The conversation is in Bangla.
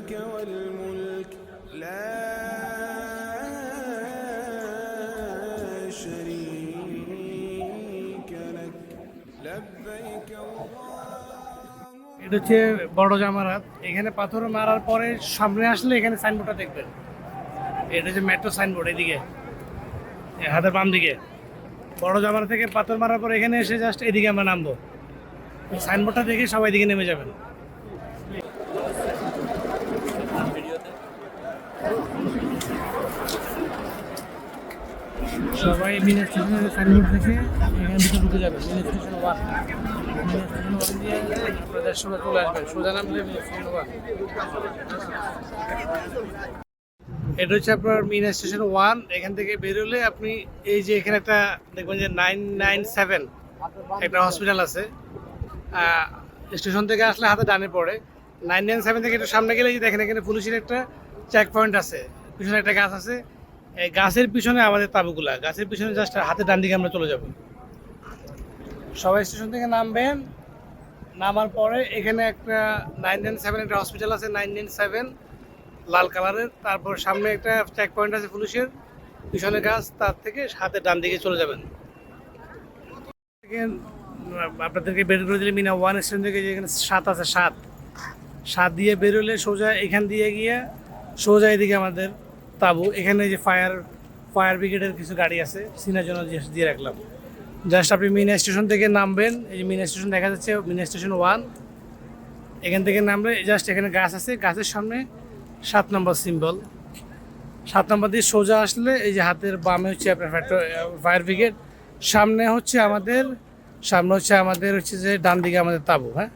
لك والملك لا شريك لك لبيك এটা হচ্ছে বড় জামারাত। এখানে পাথর মারার পরে সামনে আসলে এখানে সাইনবোর্ডটা দেখবেন। এটা হচ্ছে মেট্রো সাইনবোর্ড এদিকে। হাতের বাম দিকে। বড় জামারা থেকে পাথর মারার পর এখানে এসে জাস্ট এদিকে আমরা নামবো। সাইনবোর্ডটা দেখে সবাই দিকে নেমে যাবেন। সবাই মিনা স্টেশনের সাইনবোর্ড দেখে ঢুকে যাবে। Mina station one Mina station one দিয়ে চলে আসবেন। সোজা মিনা স্টেশন ওয়ান এটা হচ্ছে আপনার মিনা স্টেশন ওয়ান এখান থেকে বেরোলে আপনি এই যে এখানে একটা দেখবেন যে নাইন নাইন সেভেন একটা হসপিটাল আছে। স্টেশন থেকে আসলে হাতে ডানে পড়ে। নাইন নাইন সেভেন থেকে একটু সামনে গেলে যে দেখেন, এখানে পুলিশের একটা চেক পয়েন্ট আছে। পিছনে একটা গাছ আছে। এই গাছের পিছনে আমাদের তাবুগুলা। গাছের পিছনে জাস্ট হাতে ডান দিকে আমরা চলে যাব। সবাই স্টেশন থেকে নামবেন। নামার পরে এখানে একটা নাইন নাইন সেভেন একটা হসপিটাল আছে নাইন নাইন সেভেন লাল কালারের, তারপর সামনে একটা চেক পয়েন্ট আছে পুলিশের পিছনে গাছ, তার থেকে হাতে ডান দিকে চলে যাবেন। আপনাদেরকে বের করে দিলে মিনা ওয়ান স্টেশন থেকে যেখানে সাত আছে, সাত। সাত দিয়ে বেরোলে সোজা এখান দিয়ে গিয়ে, সোজা এদিকে আমাদের তাবু। এখানে যে ফায়ার ফায়ার ব্রিগেডের কিছু গাড়ি আছে, সিনার জন্য দিয়ে- রাখলাম। জাস্ট আপনি মিনা স্টেশন থেকে নামবেন, এই যে মিনা স্টেশন দেখা যাচ্ছে, মিনা স্টেশন ওয়ান এখান থেকে নামলে জাস্ট এখানে গাছ আছে, গাছের সামনে সাত নম্বর সিম্বল সাত নম্বর দিয়ে সোজা আসলে এই যে হাতের বামে হচ্ছে আপনার ফায়ার ব্রিগেড সামনে হচ্ছে আমাদের, সামনে হচ্ছে আমাদের হচ্ছে যে ডান দিকে আমাদের তাবু হ্যাঁ?